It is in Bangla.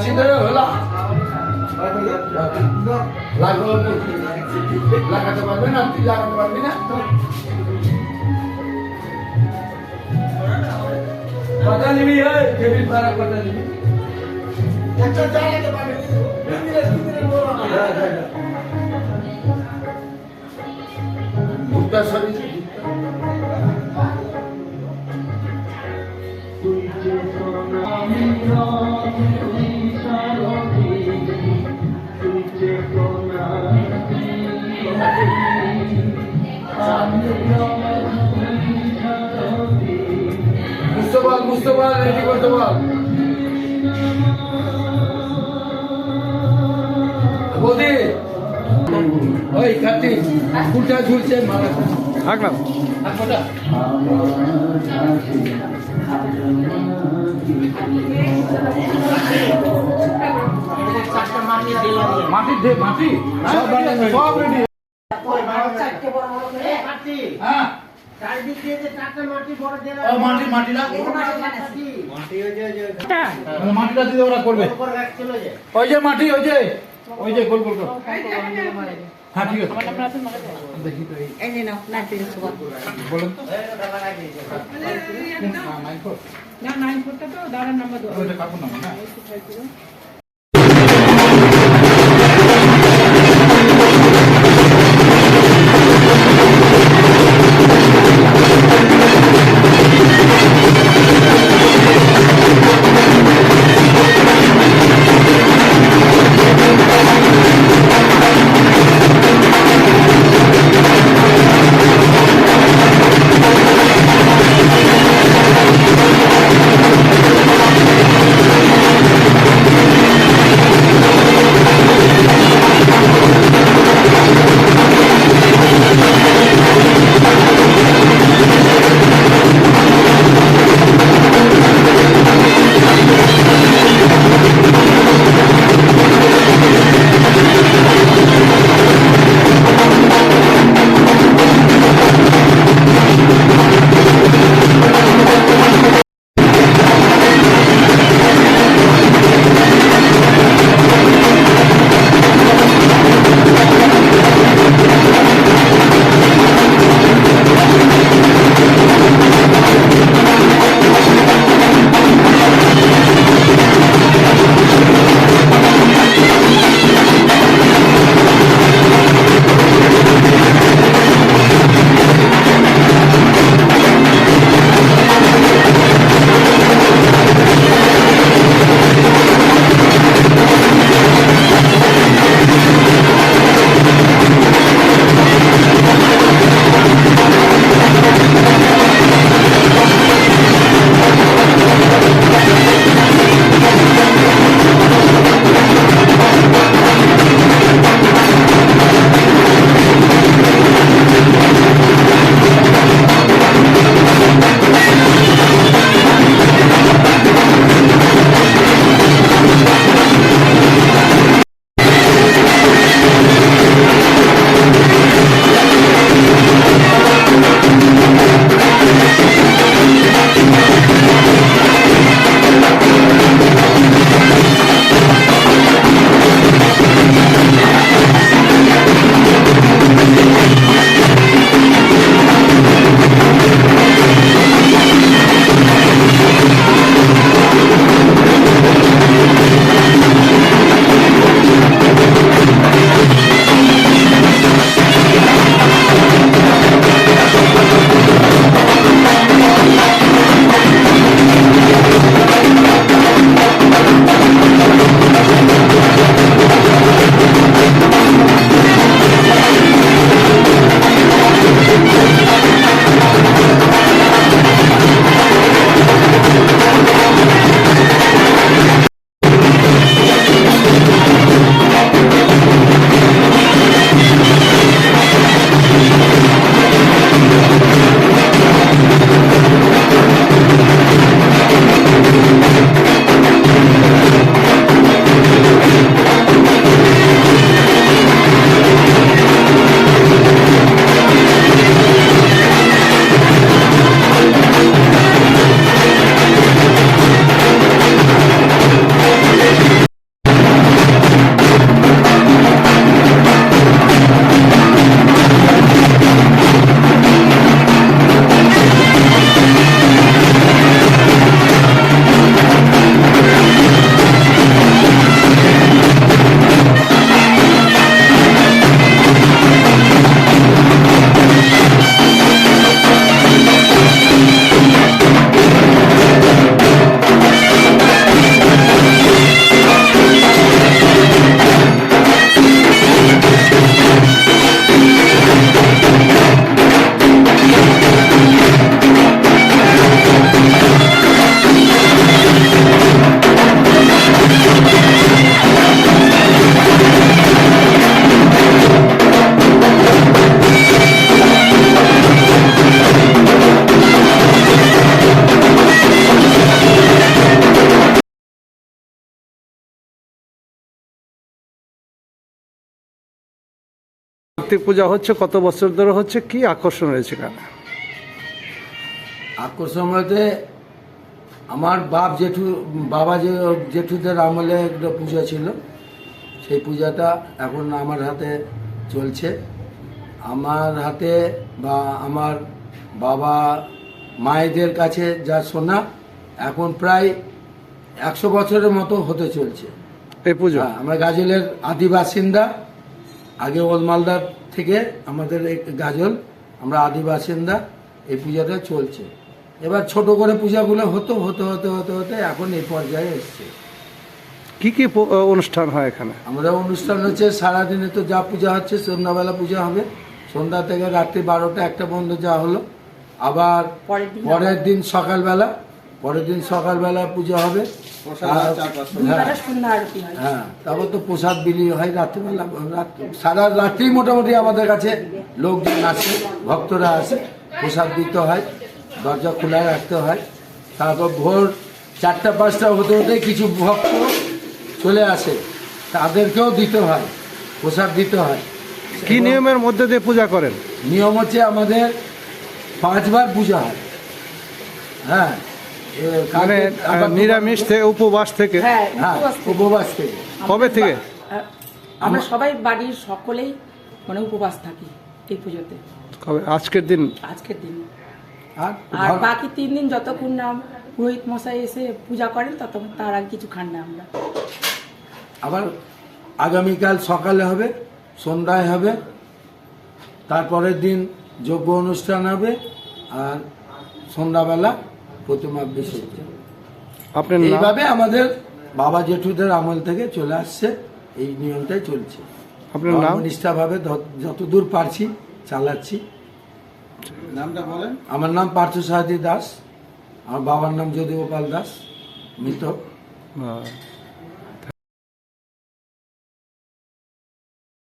Cindera lah. Lagu apa? Lagu tempat mana? Lagu tempat mana? पता नहीं भी है ये भी बारह पता नहीं अच्छा जाने के बाद धीरे धीरे बोलो ना মুস্তফা মুস্তফা রেডি করতে বল বৌদি ওই কাটি ফুলটা ঝুলছে রাখলাম। হাতটা মাটি দে মাটি। সব রেডি হ্যাঁ। মাটি মাটি না? মানে মাটিটা দিয়ে ওরা করবে। ওই যে মাটি ওই যে। ওই যে গোল গোল গোল। হ্যাঁ ঠিক আছে। দেখি তো এই। যে নাও বলেন তো। হ্যাঁ। না নাইন ফোরটা তো দাঁড়ান নাম্বার দেবো কাকুর নাম্বার হ্যাঁ কার্তিক পূজা হচ্ছে কত বছর ধরে হচ্ছে কি আকর্ষণ রয়েছে এখানে? আকর্ষণ বলতে আমার বাপ জেঠু বাবা যে জেঠুদের আমলে একটা পূজা ছিল সেই পূজাটা এখন আমার হাতে চলছে। আমার হাতে বা আমার বাবা মায়েদের কাছে যা শোনা এখন প্রায় একশো বছরের মতো হতে চলছে। এই পুজো? হ্যাঁ, আমরা গাজলের আদি বাসিন্দা আগে ওল মালদার থেকে আমাদের এই গাজল আমরা আদি বাসিন্দা এই পূজাটা চলছে। এবার ছোট করে পূজাগুলো হতো হতে হতে হতে হতে এখন এই পর্যায়ে এসছে। কি কি অনুষ্ঠান হয় এখানে? আমাদের অনুষ্ঠান হচ্ছে সারাদিনে তো যা পূজা হচ্ছে সন্ধ্যাবেলা পূজা হবে। সন্ধ্যা থেকে রাত্রি বারোটা একটা বন্ধ যা হলো। আবার পরের দিন সকালবেলা পরের দিন সকালবেলা পূজা হবে। হ্যাঁ। হয়। তারপর তো প্রসাদ বিলি হয় রাত্রিবেলা রাত- সারা রাত্রি মোটামুটি আমাদের কাছে লোকজন আসে ভক্তরা আসে প্রসাদ দিতে হয় দরজা খোলা রাখতে হয়। তারপর ভোর চারটা পাঁচটা হতে হতে কিছু ভক্ত চলে আসে। তাদেরকেও দিতে হয় প্রসাদ দিতে হয়। কি নিয়মের মধ্যে দিয়ে পূজা করেন? নিয়ম হচ্ছে আমাদের পাঁচবার পূজা হয়। হ্যাঁ মানে নিরামিষ থেকে উপবাস থেকে? হ্যাঁ হ্যাঁ উপবাস থেকে। কবে থেকে? আমরা সবাই বাড়ির সকলেই মানে উপবাস থাকি এই পুজোতে। কবে? আজকের দিন? আজকের দিন। আর আর বাকি তিন দিন যতক্ষণ না পুরোহিত মশাই এসে পূজা করেন ততক্ষণ তার আগে কিছু খান না আমরা। আবার আগামীকাল সকালে হবে সন্ধ্যায় হবে তারপরের দিন যজ্ঞ অনুষ্ঠান হবে আর সন্ধ্যাবেলা প্রতিমা বিসর্জন আপনার এইভাবে আমাদের বাবা জেঠুদের আমল থেকে চলে আসছে এই নিয়মটাই চলছে। আপনার নাম? নিষ্ঠাভাবে যতদূর পারছি চালাচ্ছি। নামটা বলেন। আমার নাম পার্থ সাহাদি দাস আমার বাবার নাম যদুগোপাল দাস মৃত।